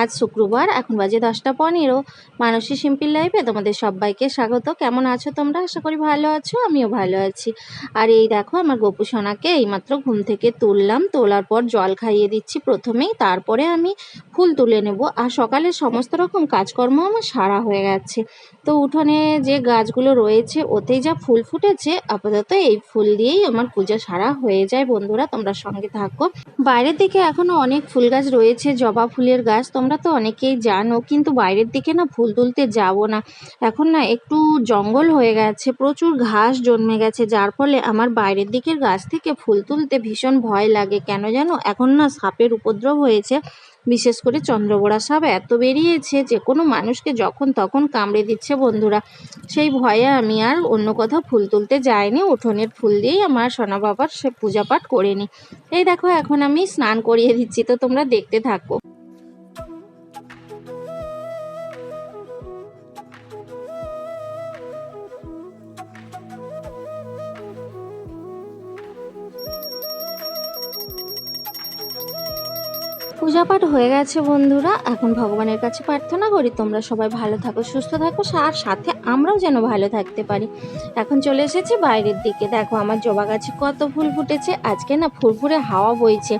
আজ শুক্রবার, এখন বাজে দশটা পনেরো। মানসী সিম্পল লাইফে তোমাদের সবাইকে স্বাগত। কেমন আছো তোমরা? আশা করি ভালো আছো, আমিও ভালো আছি। আর এই দেখো, আমার গোপু সোনাকে এইমাত্র ঘুম থেকে তুললাম। তোলার পর জল খাইয়ে দিচ্ছি প্রথমেই, তারপরে আমি ফুল তুলে নেব। আর সকালে সমস্ত রকম কাজকর্ম আমার সারা হয়ে গেছে। তো উঠোনে যে গাছগুলো রয়েছে, ওতেই যা ফুল ফুটেছে, আপাতত এই ফুল দিয়েই আমার পূজা সারা হয়ে যায় বন্ধুরা, তোমরা সঙ্গে থাকো। বাইরের দিকে এখনও অনেক ফুল গাছ রয়েছে, জবা ফুলের গাছ তোমরা তো অনেকেই জানো, কিন্তু বাইরের দিকে না ফুল তুলতে যাব না। এখন না একটু জঙ্গল হয়ে গেছে, প্রচুর ঘাস জন্মে গেছে, যার ফলে আমার বাইরের দিকের গাছ থেকে ফুল তুলতে ভীষণ ভয় লাগে। কেন জানো, এখন না সাপের উপদ্রব হয়েছে, বিশেষ করে চন্দ্রবোড়া সাপ এত বেরিয়েছে যে কোনো মানুষকে যখন তখন কামড়ে দিচ্ছে বন্ধুরা। সেই ভয়ে আমি আর অন্য কোথাও ফুল তুলতে যাইনি, উঠোনের ফুল দিয়েই আমার সোনা বাবার সে পূজা পাঠ করে নিই এই দেখো, এখন আমি স্নান করিয়ে দিচ্ছি, তো তোমরা দেখতে থাকো। পূজা পাঠ হয়ে গেছে বন্ধুরা। এখন ভগবানের কাছে প্রার্থনা করি, তোমরা সবাই ভালো থাকো, সুস্থ থাকো, আর সাথে আমরাও যেন ভালো থাকতে পারি। এখন চলে এসেছি বাইরের দিকে। দেখো, আমার জবা গাছে কত ফুল ফুটেছে। আজকে না ফুরফুরে হাওয়া বইছে।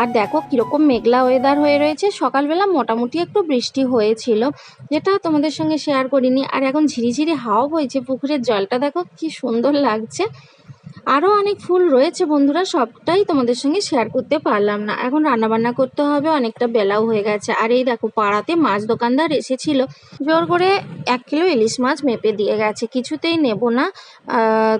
আর দেখো, কীরকম মেঘলা ওয়েদার হয়ে রয়েছে। সকালবেলা মোটামুটি একটু বৃষ্টি হয়েছিল, যেটা তোমাদের সঙ্গে শেয়ার করিনি। আর এখন ঝিরিঝিরি হাওয়া বইছে, পুকুরের জলটা দেখো কি সুন্দর লাগছে। আরও অনেক ফুল রয়েছে বন্ধুরা, সবটাই তোমাদের সঙ্গে শেয়ার করতে পারলাম না। এখন রান্নাবান্না করতে হবে, অনেকটা বেলাও হয়ে গেছে। আর এই দেখো, পাড়াতে মাছ দোকানদার এসেছিল। জোর করে এক কিলো ইলিশ মাছ মেপে দিয়ে গেছে, কিছুতেই নেব না।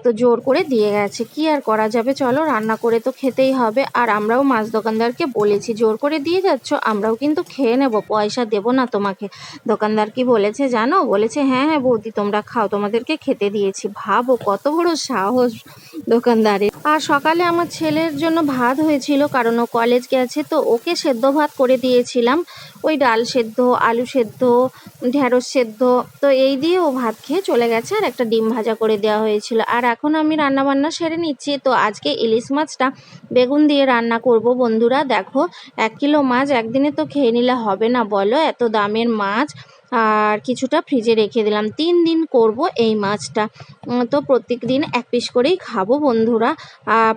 তো জোর করে দিয়ে গেছে। কি আর করা যাবে? চলো, রান্না করে তো খেতেই হবে। আর আমরাও মাছ দোকানদারকে বলেছি, জোর করে দিয়ে যাচ্ছ, আমরাও কিন্তু খেয়ে নেব, পয়সা দেব না তোমাকে। দোকানদার কি বলেছে জানো? বলেছে হ্যাঁ হ্যাঁ বৌদি, তোমরা খাও, তোমাদেরকে খেতে দিয়েছি। ভাবো, কত বড় সাহস। দোকানদারের আর সকালে আমার ছেলের জন্য ভাত হয়েছিল, কারণ ও কলেজ গেছে, তো ওকে সেদ্ধ ভাত করে দিয়েছিলাম। ওই ডাল সেদ্ধ, আলু সেদ্ধ ঢ্যাঁড়স সেদ্ধ, তো এই দিয়ে ও ভাত খেয়ে চলে গেছে আর একটা ডিম ভাজা করে দেওয়া হয়েছিল। আর এখন আমি রান্না বান্না সেরে নিচ্ছি, তো আজকে ইলিশ মাছটা বেগুন দিয়ে রান্না করব। বন্ধুরা, দেখো, এক কিলো মাছ একদিনে তো খেয়ে নিলে হবে না, বলো? এত দামের মাছ আর কিছুটা ফ্রিজে রেখে দিলাম। তিন দিন করব এই মাছটা। তো প্রত্যেক দিন এক পিস করেই খাব বন্ধুরা।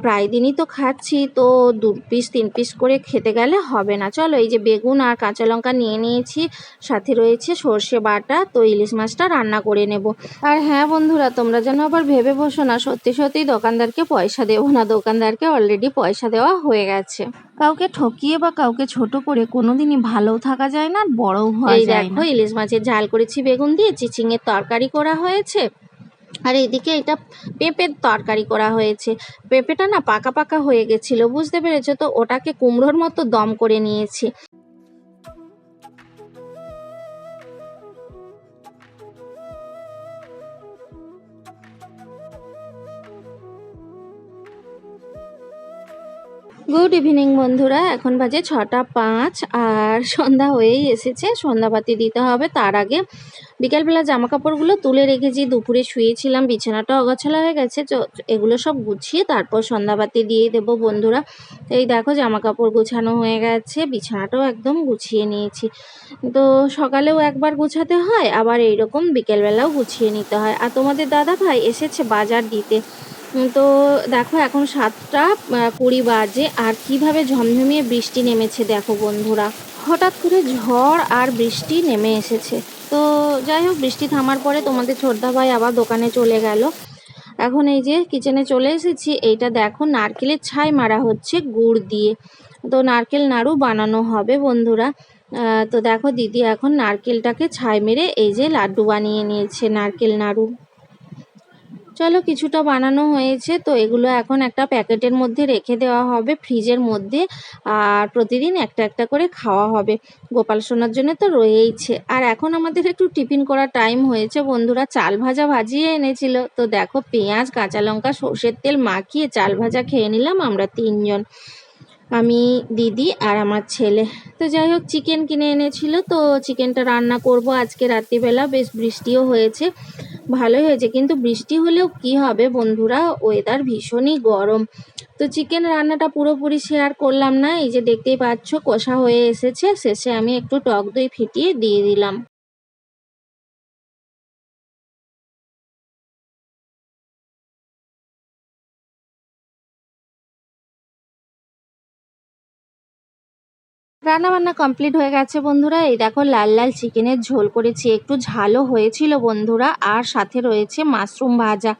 প্রায় দিনই তো খাচ্ছি, তো দু পিস, তিন পিস করে খেতে গেলে হবে না। চলো, এই যে বেগুন আর কাঁচা লঙ্কা নিয়ে নিয়েছি, সাথে রয়েছে সর্ষে বাটা, তো ইলিশ মাছটা রান্না করে নেব। আর হ্যাঁ বন্ধুরা, তোমরা যেন আবার ভেবে বসো না, সত্যি সত্যি দোকানদারকে পয়সা দেবো না, দোকানদারকে অলরেডি পয়সা দেওয়া হয়ে গেছে। কাউকে ঠকিয়ে বা কাউকে ছোট করে কোনোদিনই ভালো থাকা যায় না বড়ও হওয়া এই যায় দেখো না। ইলিশ মাছের ঝাল করেছি বেগুন দিয়ে চিচিংয়ের তরকারি করা হয়েছে। আর এদিকে এটা পেঁপের তরকারি করা হয়েছে। পেঁপেটা না পাকা পাকা হয়ে গেছিল বুঝতে পেরেছ তো? ওটাকে কুমড়োর মতো দম করে নিয়েছি। গুড ইভিনিং বন্ধুরা। এখন বাজে ছটা পাঁচ আর সন্ধ্যা হয়েই এসেছে। সন্ধ্যাবাতি দিতে হবে। তার আগে বিকেলবেলা জামা কাপড়গুলো তুলে রেখেছি। দুপুরে শুয়েছিলাম বিছানাটা অগোছালা হয়ে গেছে। এগুলো সব গুছিয়ে তারপর সন্ধ্যাবাতি দিয়ে দেবো, বন্ধুরা। এই দেখো জামা কাপড় গোছানো হয়ে গেছে। বিছানাটাও একদম গুছিয়ে নিয়েছি। তো সকালেও একবার গুছাতে হয়, আবার এইরকম বিকেলবেলাও গুছিয়ে নিতে হয়। আর তোমাদের দাদা ভাই এসেছে বাজার দিতে। তো দেখো, এখন সাতটা কুড়ি বাজে, আর কীভাবে ঝমঝমিয়ে বৃষ্টি নেমেছে দেখো বন্ধুরা। হঠাৎ করে ঝড় আর বৃষ্টি নেমে এসেছে। তো যাই হোক, বৃষ্টি থামার পরে তোমাদের ছোটদা ভাই আবার দোকানে চলে গেল। এখন এই যে কিচেনে চলে এসেছি, এইটা দেখো, নারকেলের ছাই মারা হচ্ছে গুড় দিয়ে। তো নারকেল নাড়ু বানানো হবে বন্ধুরা। তো দেখো দিদি এখন নারকেলটাকে ছাই মেরে এই যে লাড্ডু বানিয়ে নিয়েছে নারকেল নাড়ু। চলো কিছুটা বানানো হয়েছে, তো এগুলো এখন একটা প্যাকেটের মধ্যে রেখে দেওয়া হবে ফ্রিজের মধ্যে, আর প্রতিদিন একটা একটা করে খাওয়া হবে। গোপাল সোনার জন্য তো রয়েইছে। আর এখন আমাদের একটু টিফিন করার টাইম হয়েছে বন্ধুরা, চাল ভাজা ভাজিয়ে এনেছিল। তো দেখো পেঁয়াজ, কাঁচা লঙ্কা, সর্ষের তেল মাখিয়ে চাল ভাজা খেয়ে নিলাম আমরা তিনজন। আমি, দিদি আর আমার ছেলে। তো যাই হোক, চিকেন কিনে এনেছিল, তো চিকেনটা রান্না করব আজকে রাত্রিবেলা। বেশ বৃষ্টিও হয়েছে। ভালোই হয়েছে। কিন্তু বৃষ্টি হলেও কি হবে বন্ধুরা? ওয়েদার ভীষণই গরম। তো চিকেন রান্নাটা পুরোপুরি শেয়ার করলাম না। এই যে দেখতেই পাচ্ছ, কষা হয়ে এসেছে। শেষে আমি একটু টক দই ফিটিয়ে দিয়ে দিলাম। রান্না বান্না কমপ্লিট হয়ে গেছে বন্ধুরা। এই দেখো লাল লাল চিকেনের ঝোল করেছি। একটু ঝালও হয়েছিল বন্ধুরা। আর সাথে রয়েছে মাশরুম ভাজা।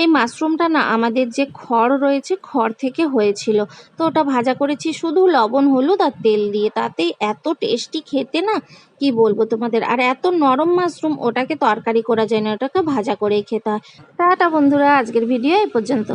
এই মাশরুমটা না আমাদের যে খড় রয়েছে, খড় থেকে হয়েছিল। তো ওটা ভাজা করেছি শুধু লবণ, হলুদ আর তেল দিয়ে। তাতেই এত টেস্টি খেতে না, কি বলব তোমাদের? আর এত নরম মাশরুম, ওটাকে তরকারি করা যায় না। ওটাকে ভাজা করেই খেতে হয়। টাটা বন্ধুরা, আজকের ভিডিও এই পর্যন্ত।